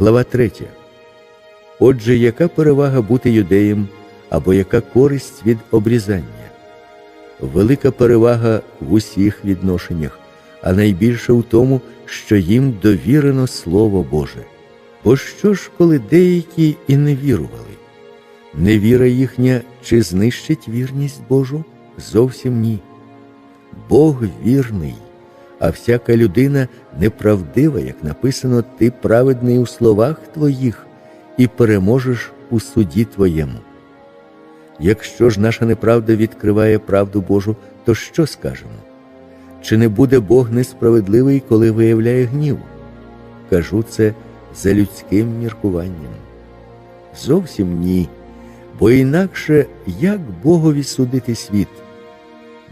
Глава 3. Отже, яка перевага бути юдеєм або яка користь від обрізання? Велика перевага в усіх відношеннях, а найбільше в тому, що їм довірено Слово Боже. Бо що ж, коли деякі і не вірували? Невіра їхня чи знищить вірність Божу? Зовсім ні. Бог вірний, а всяка людина неправдива, як написано, ти праведний у словах твоїх і переможеш у суді твоєму. Якщо ж наша неправда відкриває правду Божу, то що скажемо? Чи не буде Бог несправедливий, коли виявляє гнів? Кажу це за людським міркуванням. Зовсім ні, бо інакше як Богові судити світ?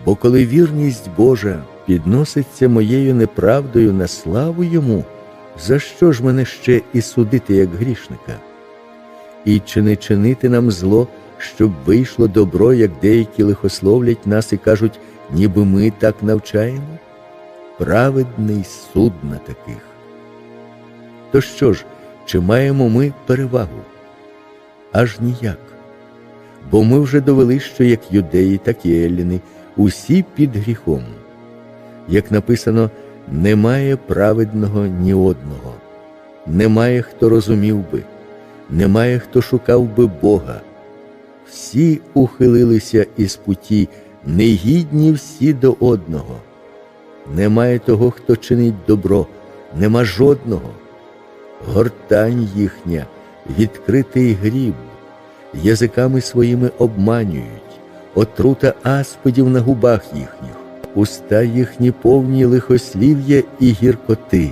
Бо коли вірність Божа підноситься моєю неправдою на славу йому, за що ж мене ще і судити як грішника? І чи не чинити нам зло, щоб вийшло добро, як деякі лихословлять нас і кажуть, ніби ми так навчаємо? Праведний суд на таких. То що ж, чи маємо ми перевагу? Аж ніяк. Бо ми вже довели, що як юдеї, так і елліни, усі під гріхом. Як написано, немає праведного ні одного, немає хто розумів би, немає хто шукав би Бога. Всі ухилилися із путі, негідні всі до одного. Немає того, хто чинить добро, нема жодного. Гортань їхня, відкритий гріб, язиками своїми обманюють, отрута аспидів на губах їхніх, уста їхні повні лихослів'я і гіркоти,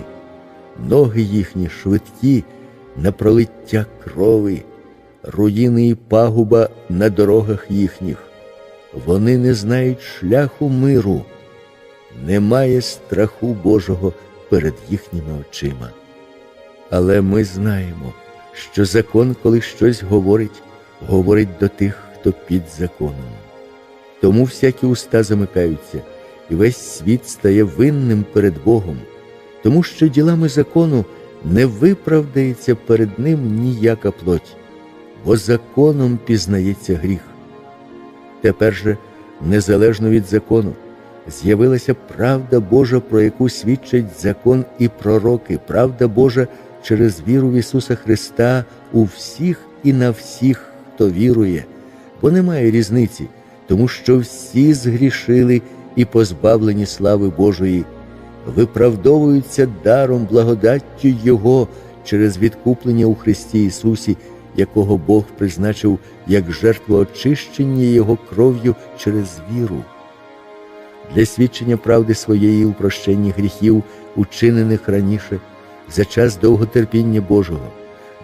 ноги їхні швидкі на пролиття крови, руїни і пагуба на дорогах їхніх. Вони не знають шляху миру, немає страху Божого перед їхніми очима. Але ми знаємо, що закон, коли щось говорить, говорить до тих, хто під законом. Тому всякі уста замикаються, і весь світ стає винним перед Богом, тому що ділами закону не виправдається перед ним ніяка плоть, бо законом пізнається гріх. Тепер же, незалежно від закону, з'явилася правда Божа, про яку свідчать закон і пророки, правда Божа через віру в Ісуса Христа у всіх і на всіх, хто вірує, бо немає різниці, тому що всі згрішили і позбавлені слави Божої, виправдовуються даром благодаттю Його через відкуплення у Христі Ісусі, якого Бог призначив як жертву очищення Його кров'ю через віру. Для свідчення правди своєї у прощенні гріхів, учинених раніше, за час довготерпіння Божого,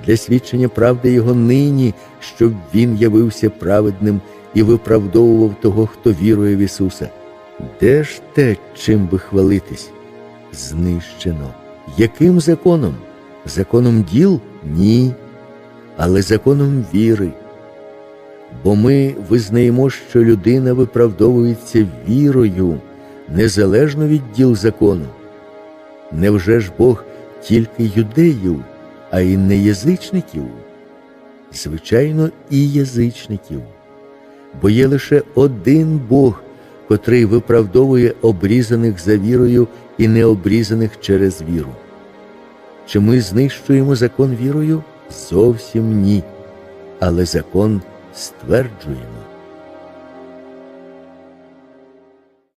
для свідчення правди Його нині, щоб Він явився праведним і виправдовував того, хто вірує в Ісуса. Де ж те, чим би хвалитись? Знищено. Яким законом? Законом діл? Ні, але законом віри. Бо ми визнаємо, що людина виправдовується вірою, незалежно від діл закону. Невже ж Бог тільки юдеїв, а й не язичників? Звичайно, і язичників, бо є лише один Бог, котрий виправдовує обрізаних за вірою і необрізаних через віру. Чи ми знищуємо закон вірою? Зовсім ні, але закон стверджуємо.